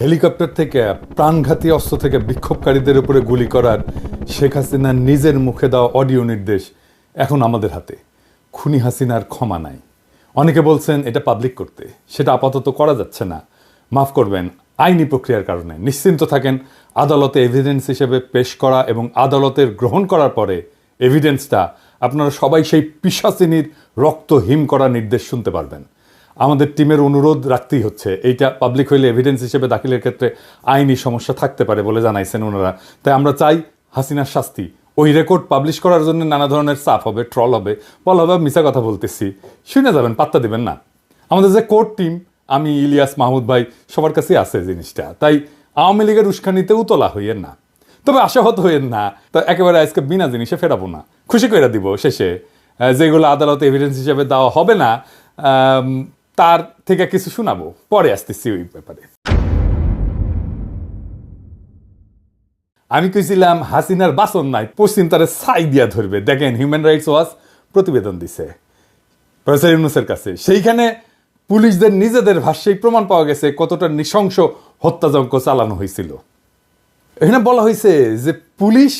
Helicopter থেকে, প্রাণঘাতী অস্ত্র থেকে বিক্ষোভকারীদের উপরে গুলি করার শেখ হাসিনার নিজের মুখে দেওয়া অডিও নির্দেশ এখন আমাদের হাতে। খুনি হাসিনার ক্ষমা নাই। অনেকে বলছেন এটা পাবলিক করতে। সেটা আপাতত করা যাচ্ছে না। মাফ করবেন, আইনি প্রক্রিয়ার কারণে। নিশ্চিন্ত থাকেন, আদালতে এভিডেন্স হিসেবে পেশ করা এবং আদালতের গ্রহণ করার পরে এভিডেন্সটা আপনারা সবাই সেই পিসাচিনীর রক্ত হিম করা নির্দেশ শুনতে পারবেন। আমাদের টিমের অনুরোধ রাখতেই হচ্ছে। এইটা পাবলিক হইলে এভিডেন্স হিসেবে দাখিলের ক্ষেত্রে আইনি সমস্যা থাকতে পারে বলে জানাইছেন ওনারা। তাই আমরা চাই হাসিনার শাস্তি। ওই রেকর্ড পাবলিশ করার জন্য নানা ধরনের চাপ হবে ট্রল হবে। বল হবে মিশা কথা বলতেছি। শুনে যাবেন, পাত্তা দিবেন না। আমাদের যে কোর্ট টিম আমি, ইলিয়াস, মাহমুদ ভাই, সবার কাছেই আছে জিনিসটা। তাই আওয়ামী লীগের উস্কানিতে উতলা হইয়েন না। তবে আশাহত হইয়েন না। তো একেবারে আজকে বিনা জিনিসে ফেরাবো না। খুশি করে দিব শেষে। যেগুলো আদালতে এভিডেন্স হিসেবে দেওয়া হবে না তার থেকে কিছু শোনাবো। পরে আসতেছি ওই ব্যাপারে। আমি কইছিলাম, হাসিনার বাসন নাই, পশ্চিম তারে ছাই দিয়া ধরবে। দেখেন হিউম্যান রাইটস ওয়াচ প্রতিবেদন দিছে। প্রফেসর ইউনুসের কাছে। সেইখানে পুলিশদের নিজেদের ভাষ্যেই প্রমাণ পাওয়া গেছে কতটা নৃশংস হত্যাযজ্ঞ চালানো হয়েছিল। এখানে বলা হয়েছে যে পুলিশ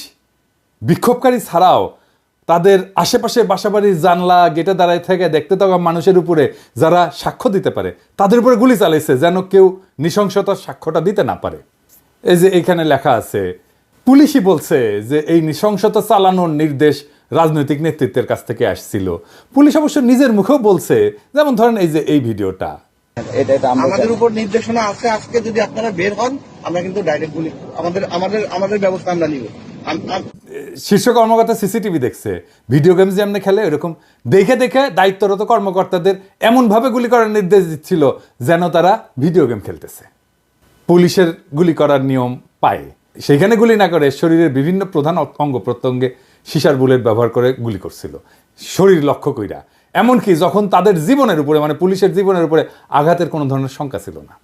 বিক্ষোভকারী ছাড়াও তাদের আশেপাশে বাসাবাড়ির জানলা গেটে দাঁড়ায় থেকে দেখতে থাকা মানুষের উপরে যারা সাক্ষ্য দিতে পারে তাদের উপরে গুলি চালাইছে যেন কেউ নৃশংসতার সাক্ষ্যটা দিতে না পারে। এই যে এখানে লেখা আছে পুলিশই বলছে যে এই নৃশংসতা চালানোর নির্দেশ রাজনৈতিক নেতৃত্বের কাছ থেকে আসছিল। পুলিশ অবশ্য নিজের মুখেও বলছে যেমন ধরেন এই যে এই ভিডিওটা। আমাদের উপর নির্দেশনা আছে আজকে যদি আপনারা বের হন আমরা কিন্তু ডাইরেক্ট গুলি আমাদের আমাদের আমাদের ব্যবস্থা আমরা নিব। শীর্ষ কর্মকর্তা সিসিটিভি দেখছে ভিডিও গেমস যেমনি খেলে, এরকম দেখে দেখে দায়িত্বরত কর্মকর্তাদের এমনভাবে গুলি করার নির্দেশ দিচ্ছিল যেন তারা ভিডিও গেম খেলতেছে। পুলিশের গুলি করার নিয়ম পায়। সেখানে গুলি না করে শরীরের বিভিন্ন প্রধান অঙ্গ প্রত্যঙ্গে সিসার বুলেট ব্যবহার করে গুলি করছিল। শরীর লক্ষ্য কইরা। এমনকি যখন তাদের জীবনের উপরে মানে পুলিশের জীবনের উপরে আঘাতের কোনো ধরনের শঙ্কা ছিল না।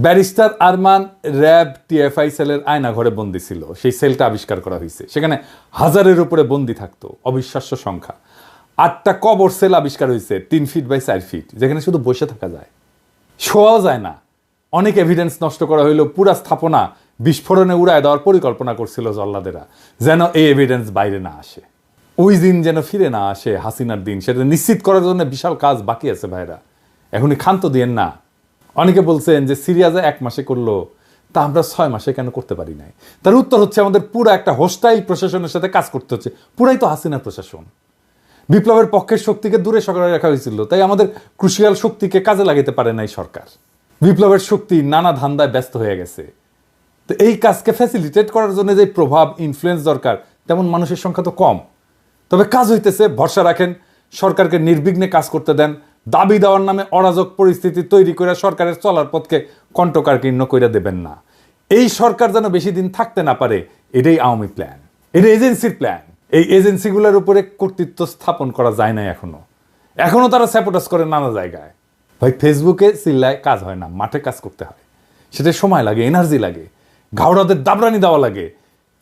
ব্যারিস্টার আরমান র্যাব টিএফআই সেলের আয়না ঘরে বন্দি ছিল। সেই সেলটা আবিষ্কার করা হয়েছে। সেখানে হাজারের উপরে বন্দি থাকতো। অবিশ্বাস্য সংখ্যা। আটটা কবর সেল আবিষ্কার হয়েছে, তিন ফিট বাই চার ফিট যেখানে শুধু বসে থাকা যায়। শোয়াও যায় না। অনেক এভিডেন্স নষ্ট করা হইল পুরা স্থাপনা বিস্ফোরণে উড়ায় দেওয়ার পরিকল্পনা করছিল জল্লাদেরা, যেন এই এভিডেন্স বাইরে না আসে। ওই দিন যেন ফিরে না আসে হাসিনার দিন। সেটা নিশ্চিত করার জন্য বিশাল কাজ বাকি আছে ভাইরা। এখনই ক্ষান্ত দিয়েন না। অনেকে বলছেন যে সিরিয়াজে এক মাসে করল, তা আমরা ছয় মাসে কেন করতে পারি নাই? তার উত্তর হচ্ছে আমাদের পুরো একটা হোস্টাইল প্রশাসনের সাথে কাজ করতে হচ্ছে। পুরাই তো হাসিনা প্রশাসন। বিপ্লবের পক্ষের শক্তিকে দূরে সরকারে রাখা হয়েছিল, তাই আমাদের ক্রুশিয়াল শক্তিকে কাজে লাগাতে পারে নাই সরকার। বিপ্লবের শক্তি নানা ধান্দায় ব্যস্ত হয়ে গেছে। তো এই কাজকে ফ্যাসিলিটেট করার জন্য যে প্রভাব ইনফ্লুয়েন্স দরকার, তেমন মানুষের সংখ্যা তো কম। তবে কাজ হইতেছে, ভরসা রাখেন, সরকারকে নির্বিঘ্নে কাজ করতে দেন দাবি দেওয়ার নামে অরাজক পরিস্থিতি তৈরি করে সরকারের চলার পথকে কণ্ঠকারকীর্ণ করে দেবেন না। এই সরকার যেন বেশি দিন থাকতে না পারে, এটাই আওয়ামী প্ল্যান এটা এজেন্সির প্ল্যান এই এজেন্সিগুলোর উপরে কর্তৃত্ব স্থাপন করা যায় না এখনও। এখনও তারা স্যাপোটাস করে নানা জায়গায়। ভাই ফেসবুকে চিল্লায় কাজ হয় না, মাঠে কাজ করতে হয়। সেটা সময় লাগে এনার্জি লাগে, ঘাওড়াদের দাবরানি দেওয়া লাগে।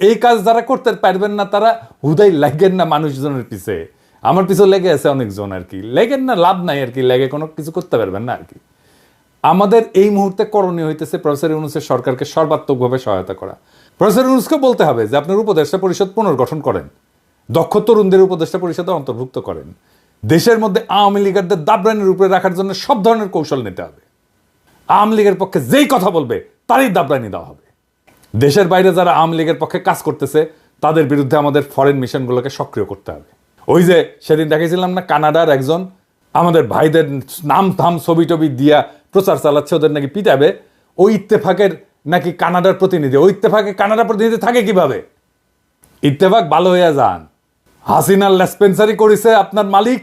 এই কাজ যারা করতে পারবেন না, তারা হুদাই লাগেন না মানুষজনের পিছে। আমার পিছনে লেগে আছে অনেকজন আর কি। লেগেন না, লাভ নাই আর কি, লেগে কোনো কিছু করতে পারবেন না আর কি। আমাদের এই মুহূর্তে করণীয় হইতেছে প্রফেসর ইউনুসের সরকারকে সর্বাত্মকভাবে সহায়তা করা। প্রফেসর ইউনুসকে বলতে হবে যে আপনার উপদেষ্টা পরিষদ পুনর্গঠন করেন। দক্ষ তরুণদের উপদেষ্টা পরিষদে অন্তর্ভুক্ত করেন। দেশের মধ্যে আওয়ামী লীগারদের দাবরানির উপরে রাখার জন্য সব ধরনের কৌশল নিতে হবে। আওয়ামী লীগের পক্ষে যেই কথা বলবে, তারই দাবরানি দেওয়া হবে। দেশের বাইরে যারা আওয়ামী লীগের পক্ষে কাজ করতেছে, তাদের বিরুদ্ধে আমাদের ফরেন মিশনগুলোকে সক্রিয় করতে হবে। ওই যে সেদিন দেখেছিলাম না, কানাডার একজন, আমাদের ভাইদের নাম থাম ছবি টবি দিয়া প্রচার চালাচ্ছে, ওদের নাকি পিটাবে। ওই ইত্তেফাকের নাকি কানাডার প্রতিনিধি। ওই ইত্তেফাকে কানাডার প্রতিনিধি থাকে কীভাবে? ইত্তেফাক ভালো হইয়া যান। হাসিনার লেসপেন্সারি করেছে আপনার মালিক।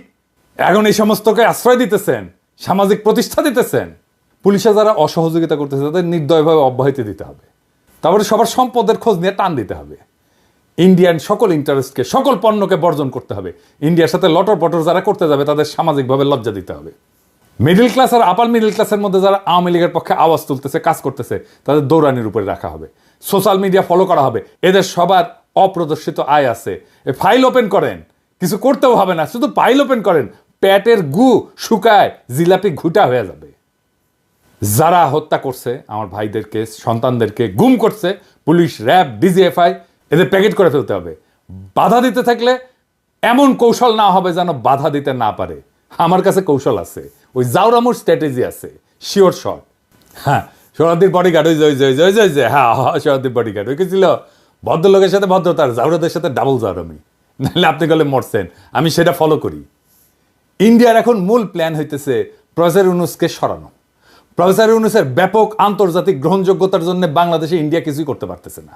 এখন এই সমস্তকে আশ্রয় দিতেছেন, সামাজিক প্রতিষ্ঠা দিতেছেন। পুলিশে যারা অসহযোগিতা করতেছে, তাদের নির্দয়ভাবে অব্যাহতি দিতে হবে। তারপরে সবার সম্পদের খোঁজ নিয়ে টান দিতে হবে। ইন্ডিয়ান সকল ইন্টারেস্টকে সকল পণ্যকে বর্জন করতে হবে। ইন্ডিয়ার সাথে লটর পটর যারা করতে যাবে, তাদের সামাজিকভাবে লজ্জা দিতে হবে। মিডল ক্লাস আর আপার মিডল ক্লাসের মধ্যে যারা আওয়ামী লীগের পক্ষে আওয়াজ তুলতেছে, কাজ করতেছে, তাদের দৌড়ানির উপরে রাখা হবে। সোশ্যাল মিডিয়া ফলো করা হবে। এদের সবার অপ্রদর্শিত আয় আছে। ফাইল ওপেন করেন। কিছু করতেও হবে না, শুধু ফাইল ওপেন করেন। প্যাটের গু শুকায়, জিলাপি ঘুটা হয়ে যাবে। যারা হত্যা করছে, আমার ভাইদেরকে, সন্তানদেরকে, গুম করছে, পুলিশ, র্যাব ডিজিএফআই এদের প্যাকেট করে ফেলতে হবে। বাধা দিতে থাকলে এমন কৌশল না হবে যেন বাধা দিতে না পারে। আমার কাছে কৌশল আছে। ওই জাউরামুর স্ট্র্যাটেজি আছে। শিওর শট হ্যাঁ সৌরদ্দীর বডিগার্ড ওই যে ওই যে ওই যে ওই যে ওই যে হ্যাঁ বডিগার্ড ওই কি ছিল? ভদ্রলোকের সাথে ভদ্রতার জাউরাদের সাথে ডাবল জাউরামি নাহলে আপনি গেলে মরছেন। আমি সেটা ফলো করি। ইন্ডিয়ার এখন মূল প্ল্যান হইতেছে প্রফেসর ইউনুসকে সরানো। প্রফেসর ইউনুসের ব্যাপক আন্তর্জাতিক গ্রহণযোগ্যতার জন্য বাংলাদেশে ইন্ডিয়া কিছুই করতে পারতেছে না।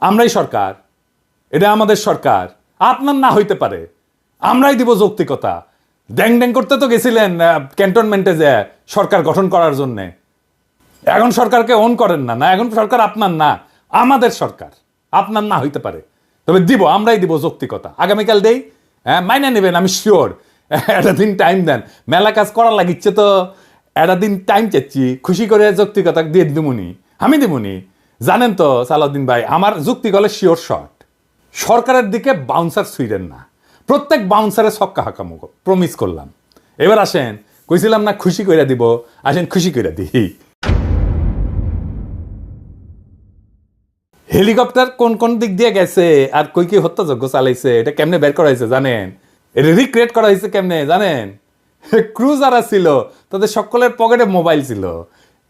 আমরাই সরকার। এটা আমাদের সরকার। আপনার না হইতে পারে। আমরাই দিব যৌক্তিকতা। ড্যাং ড্যাং করতে তো গেছিলেন ক্যান্টনমেন্টে যে সরকার গঠন করার জন্য। এখন সরকারকে অন করেন না না, এখন সরকার আপনার না, আমাদের সরকার। আপনার না হইতে পারে। তবে দিব, আমরাই দিব যৌক্তিকতা। আগামীকাল দেই হ্যাঁ মাইনে নেবেন, আমি শিওর একটা দিন টাইম দেন। মেলা কাজ করার লাগিচ্ছে তো। একটা দিন টাইম চাচ্ছি খুশি করে যৌক্তিকতা দিয়ে দিমুনি। আমি দিমুনি। জানেন তো সালাউদ্দিন ভাই, আমার যুক্তি গলে শিওর শট সরকারের দিকে বাউন্সার সুইডেন না। প্রত্যেক বাউন্সারে ছক্কা হাঁকামুখ প্রমিস করলাম। এবার আসেন, কইছিলাম না খুশি কইরা দিব, আসেন খুশি কইরা দিই। হেলিকপ্টার কোন কোন দিক দিয়ে গেছে, আর কই কি হত্যাযজ্ঞ চালাইছে, এটা কেমনে বের করা হয়েছে জানেন? এটা রিক্রিয়েট করা হয়েছে কেমনে জানেন? ক্রু যারা ছিল তাদের সকলের পকেটে মোবাইল ছিল।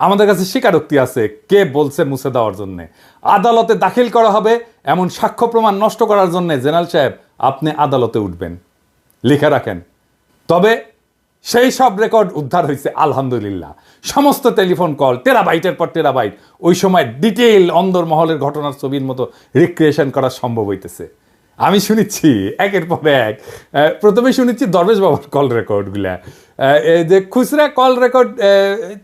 আমাদের কাছে স্বীকারোক্তি আছে, কে বলছে মুছে দেওয়ার জন্য। আদালতে দাখিল করা হবে এমন সাক্ষ্য প্রমাণ নষ্ট করার জন্য, জেনারেল সাহেব, আপনি আদালতে উঠবেন। লিখে রাখেন। তবে সেই সব রেকর্ড উদ্ধার হয়েছে, আলহামদুলিল্লাহ। সমস্ত টেলিফোন কল, টেরাবাইটের পর টেরাবাইট, ওই সময় ডিটেইল অন্দরমহলের ঘটনার ছবির মতো রিক্রিয়েশন করা সম্ভব হইতেছে। আমি শুনেছি একের পর এক। আহ, প্রথমে শুনেছি দরবেশ বাবার কল রেকর্ডগুলা আহ, এই যে খুচরা কল রেকর্ড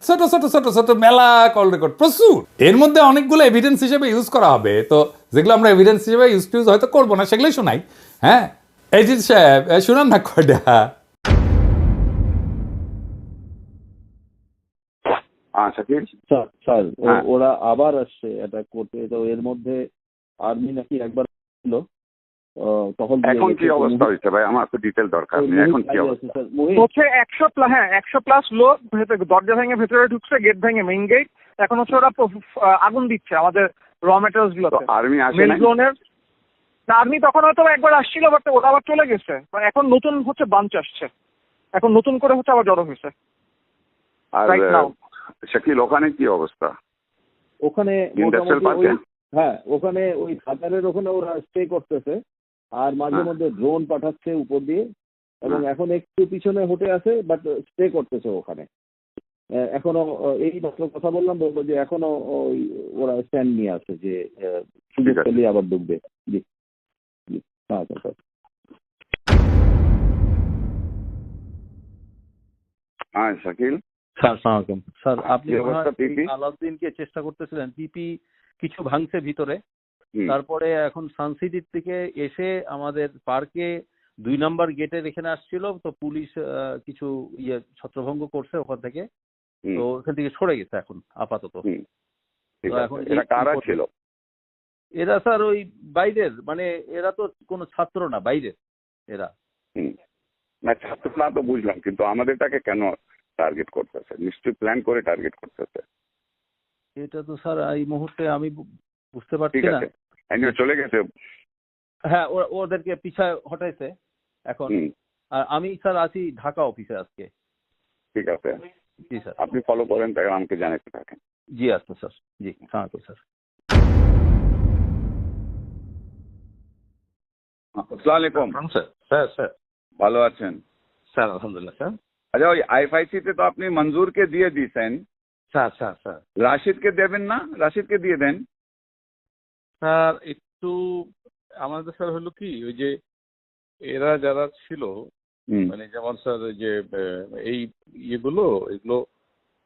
ছোট ছোট ছোট ছোট মেলা কল রেকর্ড প্রচুর। এর মধ্যে অনেকগুলো এভিডেন্স হিসেবে ইউজ করা হবে। তো যেগুলো আমরা এভিডেন্স হিসেবে ইউজ টুজ হয়তো করব না সেগুলোই শোনাই। হ্যাঁ? এজিৎ সাহেব শুনান না কয়টা। স্যার হ্যাঁ। ওরা আবার আসছে এটা করতে তো এর মধ্যে আর্মি নাকি একবার ছিল। তখন এখন কি অবস্থা হয়েছে ভাই? আমার তো ডিটেল দরকার নেই এখন কি অবস্থা? হচ্ছে একশো প্লাস হ্যাঁ একশো প্লাস লোক ভেতরে দরজা ভেঙে ভেতরে ঢুকছে গেট ভেঙে মেইন গেট এখন হচ্ছে ওরা আগুন দিচ্ছে আমাদের র মেটেরিয়ালস তো গুলোতে। আর্মি আসে জোনের আর্মি তখন হয়তো একবার আসছিল বাট ওরা আবার চলে গেছে। মানে এখন নতুন হচ্ছে বাঞ্চ আসছে। এখন নতুন করে হচ্ছে আবার জড়ো হয়েছে। আর. শাকিল ওখানে কি অবস্থা? ওখানে হ্যাঁ ওখানে ওই খাতারের ওখানে ওরা স্টে করতেছে। আর মাঝে হ্যাঁ। মধ্যে ড্রোন পাঠাচ্ছে উপর দিয়ে এবং হ্যাঁ। এখন একটু পিছনে হটে আছে বাট স্টে করতেছে ওখানে। আহ, এখনও এই মাত্র কথা বললাম বলব যে এখনও ওই ওরা স্ট্যান্ড নিয়ে আছে যে সুযোগ পেলে আবার ঢুকবে। জি। জি হ্যাঁ স্যার হ্যাঁ। শাকিল? স্যার সালামালাইকুম স্যার আপনি হয় আলাউদ্দিনকে চেষ্টা করতেছিলেন পিপি কিছু ভাঙছে ভিতরে। তারপরে এখন সানসিটির থেকে এসে আমাদের পার্কে দুই নাম্বার গেটের এখানে আসছিল তো পুলিশ কিছু ইয়ে ছত্রভঙ্গ করছে ওখান থেকে। তো ওখান থেকে সরে গেছে এখন আপাতত। এখন কারা ছিল? এরা স্যার ওই বাইরের মানে এরা তো কোনো ছাত্র না বাইরের এরা। না ছাত্র না তো বুঝলাম কিন্তু আমাদেরটাকে কেন টার্গেট করতেছে? নিশ্চয়ই প্ল্যান করে টার্গেট করতেছে। এটা তো স্যার এই মুহূর্তে আমি বুঝতে পারছি না। আছে এনিও চলে গেছে। হ্যাঁ ওরা- ওদেরকে পিছায় হটাইছে এখন। হুম। আর আমি স্যার আছি ঢাকা অফিসে আজকে। ঠিক আছে। জি স্যার। আপনি ফলো করেন তাই আমাকে জানাতে থাকেন। জি আচ্ছা স্যার। জি হ্যাঁ স্যার। আসসালামু আলাইকুম। স্যার। Sir sir. ভালো আছেন? স্যার আলহামদুলিল্লাহ স্যার। আচ্ছা ওই আইএফআইসি তে তো আপনি মঞ্জুরকে দিয়ে দিয়েছেন। Sir sir sir. রাশিদকে দেবেন না? রাশিদকে দিয়ে দেন? স্যার একটু আমাদের স্যার হলো কি ওই যে এরা যারা ছিল মানে যেমন স্যার ওই যে এই ইয়েগুলো এগুলো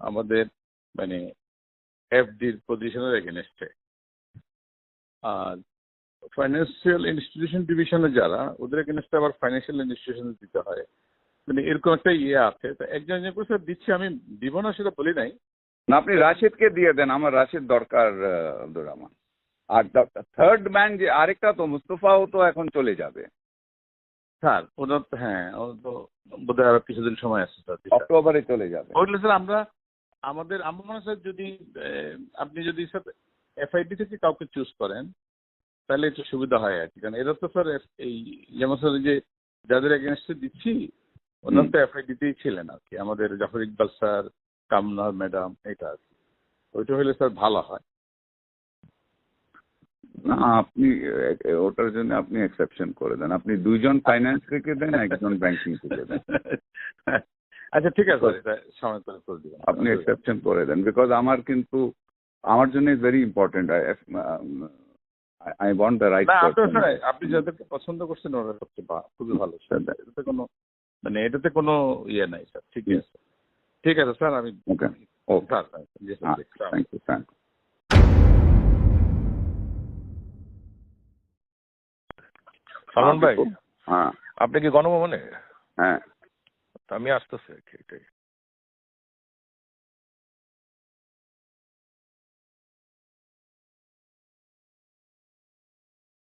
আমাদের মানে এফডির পজিশনের এগেনস্টে আর ফাইন্যান্সিয়াল ইনস্টিটিউশন ডিভিশনে যারা ওদের এগেনস্টে আবার ফাইন্যান্সিয়াল ইনস্টিটিউশন দিতে হয়। মানে এরকম একটা ইয়ে আছে। তো একজন একজন করে স্যার দিচ্ছি আমি দিব না সেটা বলি নাই। না আপনি রাশিদকে দিয়ে দেন আমার রাশিদ দরকার আব্দুর রহমান। আর থার্ড ম্যান যে আরেকটা তো মুস্তফাও তো এখন চলে যাবে। স্যার ওনার হ্যাঁ ওনার তো বোধহয় আরও কিছুদিন সময় আছে স্যার অক্টোবরে চলে যাবে। স্যার আমরা আমাদের আমার মনে হয় স্যার যদি আপনি যদি স্যার এফআইডি থেকে কাউকে চুজ করেন তাহলে একটু সুবিধা হয় আর কি। কারণ এরা তো স্যার এই যেমন স্যার যে যাদের এগেনস্টে দিচ্ছি ওনার তো এফআইডিতেই ছিলেন আর কি। আমাদের জাফর ইকবাল স্যার কামনার ম্যাডাম এটা আর কি। ওইটা হলে স্যার ভালো হয়। না আপনি ওটার জন্য আপনি এক্সেপশন করে দেন। আপনি দুইজন ফাইন্যান্স থেকে দেন একজন ব্যাংকিং থেকে দেন। আচ্ছা ঠিক আছে সময় করে করে দিবেন। আপনি এক্সেপশন করে দেন বিকজ আমার কিন্তু আমার জন্য is very important I want the right sir আপনি যাদেরকে পছন্দ করছেন ওরা সবচেয়ে খুবই ভালো স্যার এটাতে কোনো মানে এটাতে কোনো ইয়ে নাই স্যার ঠিক আছে। ঠিক আছে স্যার আমি ওকে ওকে স্যার জি, স্যার। থ্যাংক ইউ সালমান ভাই হ্যাঁ। আপনি কি গণভবনে? হ্যাঁ। আমি আসতেছি আর কি? এটাই